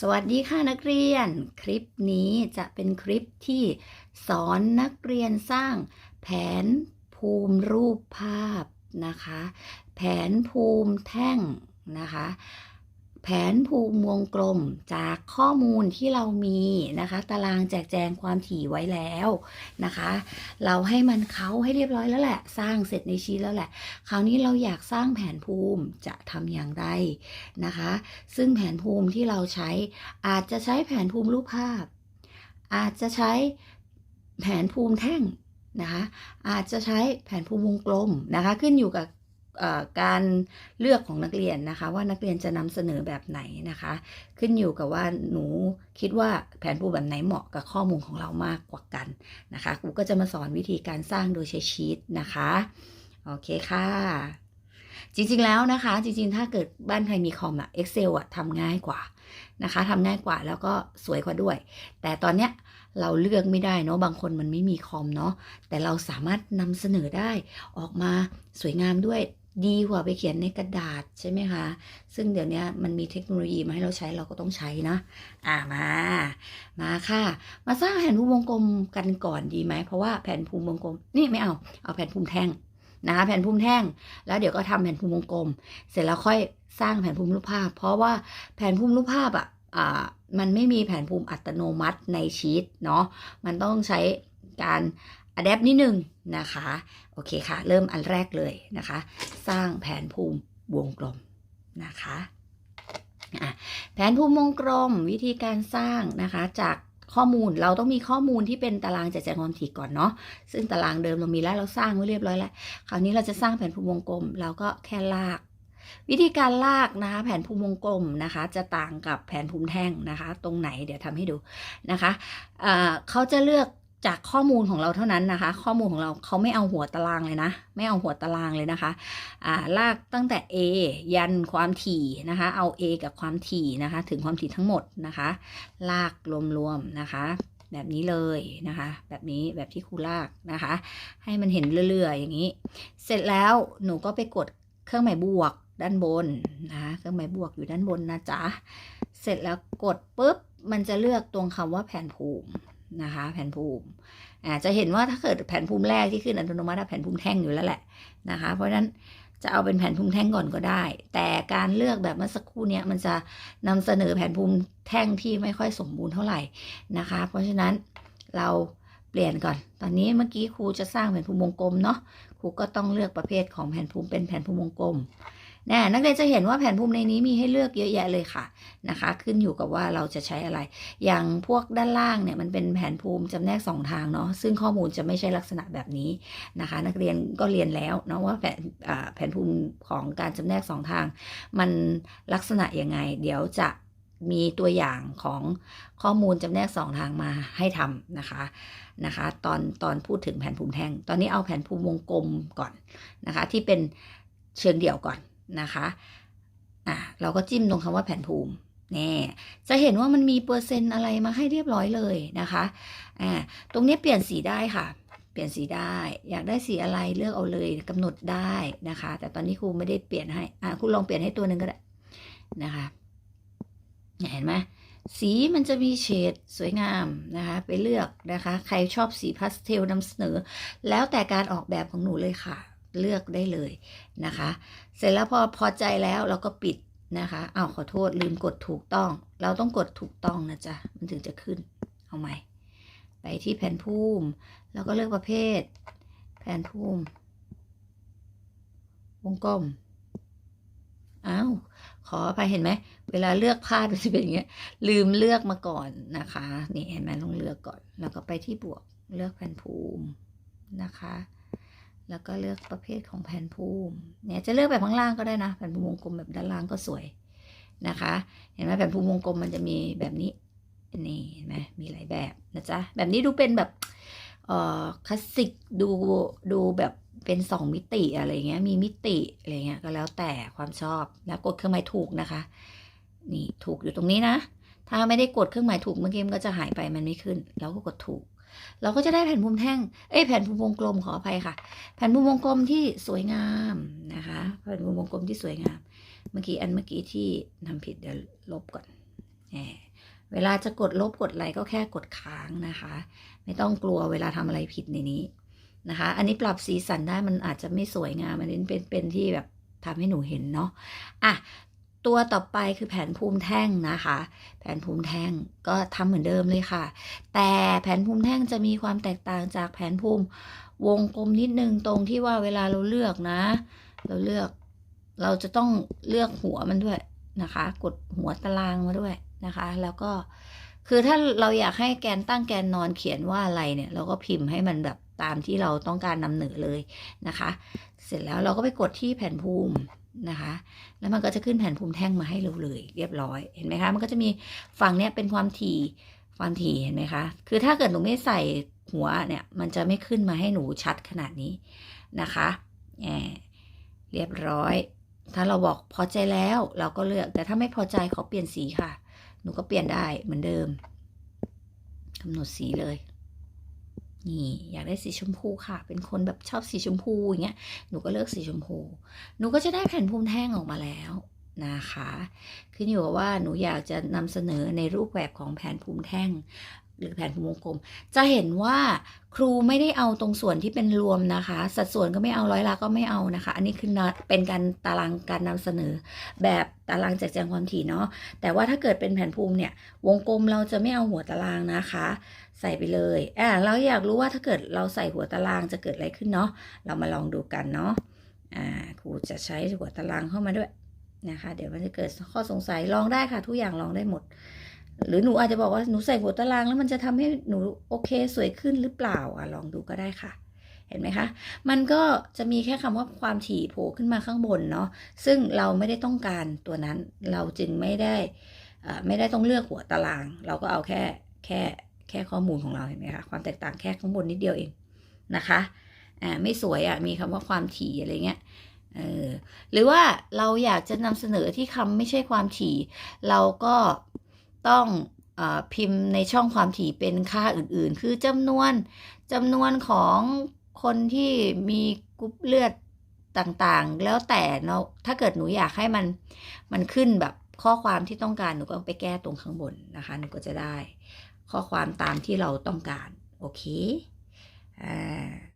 สวัสดีค่ะนักเรียน คลิปนี้จะเป็นคลิปที่สอนนักเรียนสร้างแผนภูมิรูปภาพนะคะ แผนภูมิแท่งนะคะ แผนภูมิวงกลมจากข้อมูลที่เรามีนะคะ ตารางแจกแจงความถี่ไว้แล้วนะคะ เราให้มันเขาให้เรียบร้อยแล้วแหละ สร้างเสร็จในชีทแล้วแหละ คราวนี้เราอยากสร้างแผนภูมิจะทำอย่างไรนะคะ ซึ่งแผนภูมิที่เราใช้อาจจะใช้แผนภูมิรูปภาพ อาจจะใช้แผนภูมิแท่งนะคะอาจจะใช้แผนภูมิวงกลมนะคะ ขึ้นอยู่กับ การเลือกของนักเรียนนะคะ ว่านักเรียนจะนำเสนอแบบไหนนะคะ ขึ้นอยู่กับว่าหนูคิดว่าแผนภูมิแบบไหนเหมาะกับข้อมูลของเรามากกว่ากันนะคะครูก็จะมาสอนวิธีการสร้างโดยใช้ชีตนะคะโอเคค่ะจริงๆแล้วนะคะ จริงๆ ถ้าเกิดบ้านใครมีคอมอะ Excel อะทำง่ายกว่านะคะทำง่ายกว่าแล้วก็สวยกว่าด้วย แต่ตอนเนี้ยเราเลือกไม่ได้เนาะบางคนมันไม่มีคอมเนาะแต่เราสามารถนำเสนอได้ออกมาสวยงามด้วย ดีกว่าไปเขียนในกระดาษใช่ไหมคะ ซึ่งเดี๋ยวนี้มันมีเทคโนโลยีมาให้เราใช้เราก็ต้องใช้นะ อ่ามา มาค่ะ มาสร้างแผนภูมิวงกลมกันก่อนดีไหม เพราะว่าแผนภูมิวงกลม นี่ไม่เอา เอาแผนภูมิแท่งนะคะแผ่นภูมิแท่ง แล้วเดี๋ยวก็ทำแผ่นภูมิวงกลม เสร็จแล้วค่อยสร้างแผ่นภูมิรูปภาพ เพราะว่าแผ่นภูมิรูปภาพอะอ่ามันไม่มีแผนภูมิอัตโนมัติในชีตเนาะ มันต้องใช้การ อัดแอปนิดนึงนะคะ โอเคค่ะ เริ่มอันแรกเลยนะคะ สร้างแผนภูมิวงกลมนะคะะแผนภูมิวงกลมวิธีการสร้างนะคะจากข้อมูลเราต้องมีข้อมูลที่เป็นตารางแจกแจงความถี่ก่อนเนาะซึ่งตารางเดิมเรามีแล้วเราสร้างไว้เรียบร้อยแล้ว คราวนี้เราจะสร้างแผนภูมิวงกลมเราก็แค่ลาก วิธีการลากนะคะ แผนภูมิวงกลมนะคะ จะต่างกับแผนภูมิแท่งนะคะ ตรงไหนเดี๋ยวทำให้ดูนะคะอ่าเขาจะเลือก จากข้อมูลของเราเท่านั้นนะคะ ข้อมูลของเราเขาไม่เอาหัวตารางเลยนะ ไม่เอาหัวตารางเลยนะคะอ่าลากตั้งแต่ A ยันความถี่นะคะ เอา A กับความถี่นะคะ ถึงความถี่ทั้งหมดนะคะ ลากรวมๆนะคะ แบบนี้เลยนะคะ แบบนี้แบบที่ครูลากนะคะ ให้มันเห็นเรื่อยๆ อย่างนี้ เสร็จแล้วหนูก็ไปกดเครื่องหมายบวกด้านบนนะคะเครื่องหมายบวกอยู่ด้านบนนะจ๊ะเสร็จแล้วกดปุ๊บมันจะเลือกตรงคำว่าแผนภูมิ นะคะ แผนภูมิอ่าจะเห็นว่าถ้าเกิดแผนภูมิแรกที่ขึ้นอัตโนมัติแผนภูมิแท่งอยู่แล้วแหละนะคะ เพราะฉะนั้นจะเอาเป็นแผนภูมิแท่งก่อนก็ได้ แต่การเลือกแบบเมื่อสักครู่นี้มันจะนำเสนอแผนภูมิแท่งที่ไม่ค่อยสมบูรณ์เท่าไหร่นะคะ เพราะฉะนั้นเราเปลี่ยนก่อน ตอนนี้เมื่อกี้ครูจะสร้างแผนภูมิวงกลมเนาะครูก็ต้องเลือกประเภทของแผนภูมิเป็นแผนภูมิวงกลม นะนักเรียนจะเห็นว่าแผนภูมิในนี้มีให้เลือกเยอะแยะเลยค่ะนะคะ ขึ้นอยู่กับว่าเราจะใช้อะไร อย่างพวกด้านล่างเนี่ยมันเป็นแผนภูมิจำแนกสองทางเนาะซึ่งข้อมูลจะไม่ใช่ลักษณะแบบนี้นะคะ นักเรียนก็เรียนแล้วเนาะว่าแผนแผนภูมิของการจำแนกสองทาง มันลักษณะยังไง เดี๋ยวจะมีตัวอย่างของข้อมูลจำแนกสองทางมาให้ทำนะคะนะคะ ตอนตอนพูดถึงแผนภูมิแท่ง ตอนนี้เอาแผนภูมิวงกลมก่อนนะคะ ที่เป็นเชิงเดี่ยวก่อน นะคะอะเราก็จิ้มตรงคำว่าแผนภูมิแน่จะเห็นว่ามันมีเปอร์เซ็นต์อะไรมาให้เรียบร้อยเลยนะคะอ่าตรงนี้เปลี่ยนสีได้ค่ะ เปลี่ยนสีได้ อยากได้สีอะไรเลือกเอาเลยกำหนดได้นะคะ แต่ตอนนี้ครูไม่ได้เปลี่ยนให้อ่าครูลองเปลี่ยนให้ตัวหนึ่งก็ได้นะคะนี่เห็นไหมสีมันจะมีเฉดสวยงามนะคะ ไปเลือกนะคะ ใครชอบสีพาสเทลนำเสนอ แล้วแต่การออกแบบของหนูเลยค่ะ เลือกได้เลยนะคะ เสร็จแล้วพอพอใจแล้วเราก็ปิดนะคะอ้าวขอโทษลืมกดถูกต้อง เราต้องกดถูกต้องนะจ๊ะมันถึงจะขึ้นเอาใหม่ ไปที่แผ่นภูมิแล้วก็เลือกประเภท แผ่นภูมิวงกลมอ้าวขออภัยเห็นไหม เวลาเลือกภาพมันจะเป็นอย่างเงี้ย ลืมเลือกมาก่อนนะคะ นี่เห็นไหมต้องเลือกก่อน แล้วก็ไปที่บวกเลือกแผ่นภูมินะคะ แล้วก็เลือกประเภทของแผ่นภูมิเนี่ยจะเลือกแบบข้างล่างก็ได้นะ แผ่นภูมิวงกลมแบบด้านล่างก็สวยนะคะ เห็นไหมแผ่นภูมิวงกลมมันจะมีแบบนี้นี่เห็นไหมมีหลายแบบนะจ๊ะแบบนี้ดูเป็นแบบเอ่อคลาสสิกดูดูแบบเป็นสองมิติอะไรเงี้ยมีมิติอะไรเงี้ยก็แล้วแต่ความชอบแล้วกดเครื่องหมายถูกนะคะ นี่ถูกอยู่ตรงนี้นะ ถ้าไม่ได้กดเครื่องหมายถูกเมื่อกี้มันก็จะหายไปมันไม่ขึ้น เราก็กดถูก เราก็จะได้แผ่นภูมิแท่ง เอ้ยแผ่นภูมิวงกลมขออภัยค่ะ แผ่นภูมิวงกลมที่สวยงามนะคะ แผ่นภูมิวงกลมที่สวยงาม เมื่อกี้อันเมื่อกี้ที่ทำผิดเดี๋ยวลบก่อนเวลาจะกดลบกดอะไรก็แค่กดค้างนะคะ ไม่ต้องกลัวเวลาทำอะไรผิดในนี้นะคะ อันนี้ปรับสีสันได้มันอาจจะไม่สวยงาม อันนี้เป็นเป็นที่แบบทำให้หนูเห็นเนาะ อะ ตัวต่อไปคือแผนภูมิแท่งนะคะ แผนภูมิแท่งก็ทำเหมือนเดิมเลยค่ะ แต่แผนภูมิแท่งจะมีความแตกต่างจากแผนภูมิวงกลมนิดนึงตรงที่ว่าเวลาเราเลือกนะ เราเลือกเราจะต้องเลือกหัวมันด้วยนะคะ กดหัวตารางมาด้วยนะคะ แล้วก็คือถ้าเราอยากให้แกนตั้งแกนนอนเขียนว่าอะไรเนี่ย เราก็พิมพ์ให้มันแบบตามที่เราต้องการนำเหนือเลยนะคะ เสร็จแล้วเราก็ไปกดที่แผ่นภูมิ นะคะ แล้วมันก็จะขึ้นแผ่นภูมิแท่งมาให้เราเลย เรียบร้อย เห็นไหมคะ มันก็จะมีฝั่งเนี้ยเป็นความถี่ความถี่เห็นไหมคะ คือถ้าเกิดหนูไม่ใส่หัวเนี่ย มันจะไม่ขึ้นมาให้หนูชัดขนาดนี้นะคะแหมเรียบร้อย ถ้าเราบอกพอใจแล้วเราก็เลือก แต่ถ้าไม่พอใจขอเปลี่ยนสีค่ะ หนูก็เปลี่ยนได้เหมือนเดิมกำหนดสีเลย นี่ อยากได้สีชมพูค่ะ เป็นคนแบบชอบสีชมพูอย่างเงี้ยหนูก็เลือกสีชมพู หนูก็จะได้แผ่นภูมิแท่งออกมาแล้วนะคะ ขึ้นอยู่กับว่าหนูอยากจะนำเสนอในรูปแบบของแผนภูมิแท่ง หรือแผนภูมิวงกลม จะเห็นว่าครูไม่ได้เอาตรงส่วนที่เป็นรวมนะคะ สัดส่วนก็ไม่เอาร้อยละก็ไม่เอานะคะ อันนี้คือเป็นการตารางการนำเสนอ แบบตารางแจกแจงความถี่เนาะแต่ว่าถ้าเกิดเป็นแผนภูมิเนี่ยวงกลมเราจะไม่เอาหัวตารางนะคะ ใส่ไปเลยอ่าเราอยากรู้ว่าถ้าเกิดเราใส่หัวตารางจะเกิดอะไรขึ้นเนาะเรามาลองดูกันเนาะอ่าครูจะใช้หัวตารางเข้ามาด้วยนะคะ เดี๋ยวมันจะเกิดข้อสงสัยลองได้ค่ะ ทุกอย่างลองได้หมด หรือหนูอาจจะบอกว่าหนูใส่หัวตารางแล้วมันจะทำให้หนูโอเคสวยขึ้นหรือเปล่าอะลองดูก็ได้ค่ะ เห็นไหมคะ มันก็จะมีแค่คำว่าความถี่โผล่ขึ้นมาข้างบนเนาะซึ่งเราไม่ได้ต้องการตัวนั้นเราจึงไม่ได้อ่าไม่ได้ต้องเลือกหัวตาราง เราก็เอาแค่แค่แค่ข้อมูลของเราเห็นไหมคะความแตกต่างแค่ข้างบนนิดเดียวเองนะคะอ่าไม่สวยอะมีคำว่าความถี่อะไรเงี้ยเออหรือว่าเราอยากจะนำเสนอที่คำไม่ใช่ความถี่ เราก็ ต้องอพิมพ์ในช่องความถี่เป็นค่าอื่นๆ คือจำนวนจำนวนของคนที่มีกรุ๊ปเลือดต่างๆ แล้วแต่เนาะถ้าเกิดหนูอยากให้มันมันขึ้นแบบข้อความที่ต้องการหนูก็ไปแก้ตรงข้างบนนะคะหนูก็จะได้ ข้อความตามที่เราต้องการ โอเคอ่า